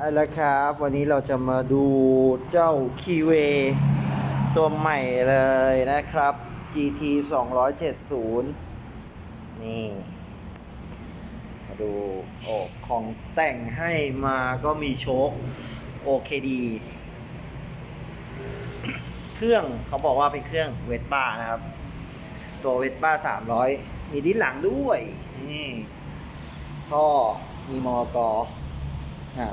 เอาละครับ วันนี้เราจะมาดูเจ้าคีเวตัวใหม่เลยนะครับ GT 270 นี่ มาดูโอ้ของแต่งให้มาก็มีโชค OKD เครื่องเขาบอกว่าเป็นเครื่องเวสป้านะครับ ตัวเวสป้า 300 มีดิ้นหลังด้วย นี่ท่อมีมอกอ่า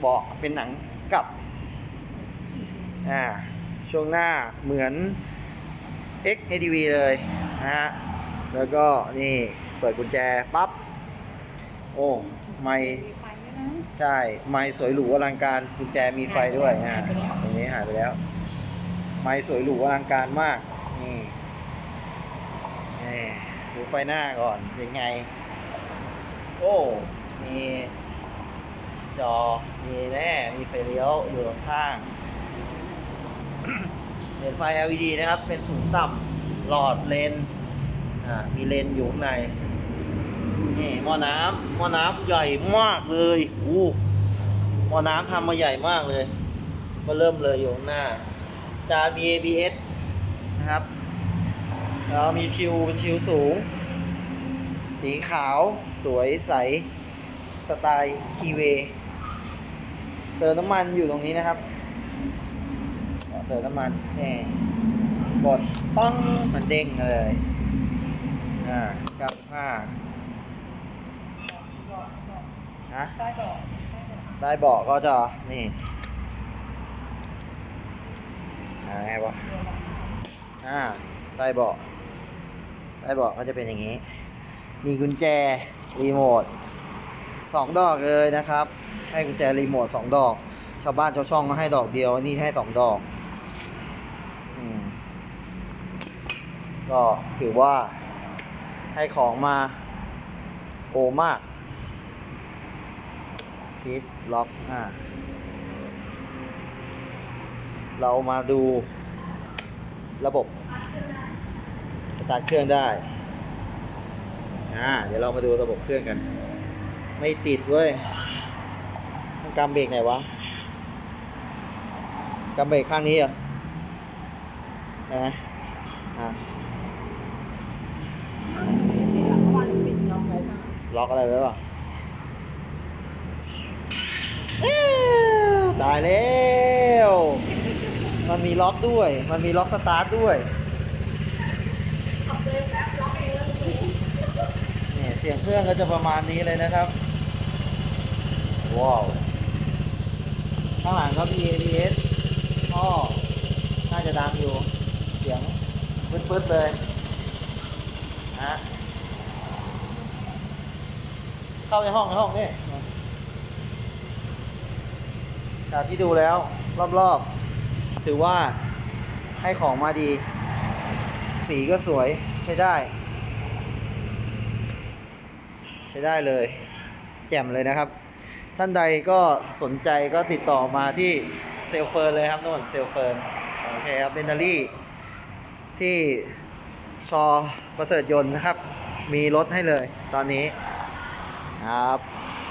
เบาะเป็นหนังกลับอ่าช่วงหน้าเหมือน X ADV เลยนะฮะแล้วก็นี่เปิดกุญแจปั๊บโอ้ไม่ใช่ไม่สวยหรูอลังการกุญแจมีไฟด้วยอ่าตรงนี้หายไปแล้ว ไม่สวยหรูอลังการมากนี่นี่ดูไฟหน้าก่อนเป็นไง โอ้มี จอ มีแน่มีไฟเลี้ยวอยู่ข้างเห็นไฟ LED นะครับ เป็นสูงต่ำหลอดเลนมีเลนอยู่ข้างใน นี่หม้อน้ำหม้อน้ำใหญ่มากเลยอู้หม้อน้ำทำมาใหญ่มากเลยมาเริ่มเลยอยู่ข้างหน้า จานมี ABS นะครับแล้วมีชิวเป็นชิวสูง สีขาวสวยใส สไตล์คีเว เติมน้ำมันอยู่ตรงนี้นะครับเติมน้ำมันนี่กดปังมันเด้งเลยอ่า95ฮะใต้เบาะได้เบาะก็จะนี่อ่าไงวะอ่าได้เบาะได้เบาะก็จะเป็นอย่างนี้ มีกุญแจ รีโมทสองดอกเลยนะครับ ให้กุญแจรีโมทสองดอก ชาวบ้านชาวช่องมาให้ดอกเดียวนี่ให้สองดอกอก็ถือว่าให้ของมาโอมากพีซล็อกอ่าเรามาดูระบบ สตาร์ทเครื่องได้อ่าเดี๋ยวเรามาดูระบบเครื่องกัน ไม่ติดเว้ย กำเบรกไหนวะกำเบรกข้างนี้เหรอนะอ่าที่หมื่อวานติดล็อกไว้มาล็อกอะไรไว้ป่ะตายแล้ว มันมีล็อกด้วย มันมีล็อกสตาร์ทด้วยเนี่ยเสียงเครื่องก็จะประมาณนี้เลยนะครับ ว้าว ข้างหลังก็มี ABS ท่อน่าจะดังอยู่ เสียงปึ๊ดๆเลยนะเข้าในห้องในห้องนี่จากที่ดูแล้วรอบๆ ถือว่าให้ของมาดี สีก็สวยใช้ได้ ใช้ได้เลย แจ่มเลยนะครับ ท่านใดก็สนใจก็ติดต่อมาที่เซลเฟิร์นเลยครับนู่นเซลเฟิร์นโอเคครับเบนดารี่ที่ชอประเสริฐยนต์นะครับ มีรถให้เลยตอนนี้ครับ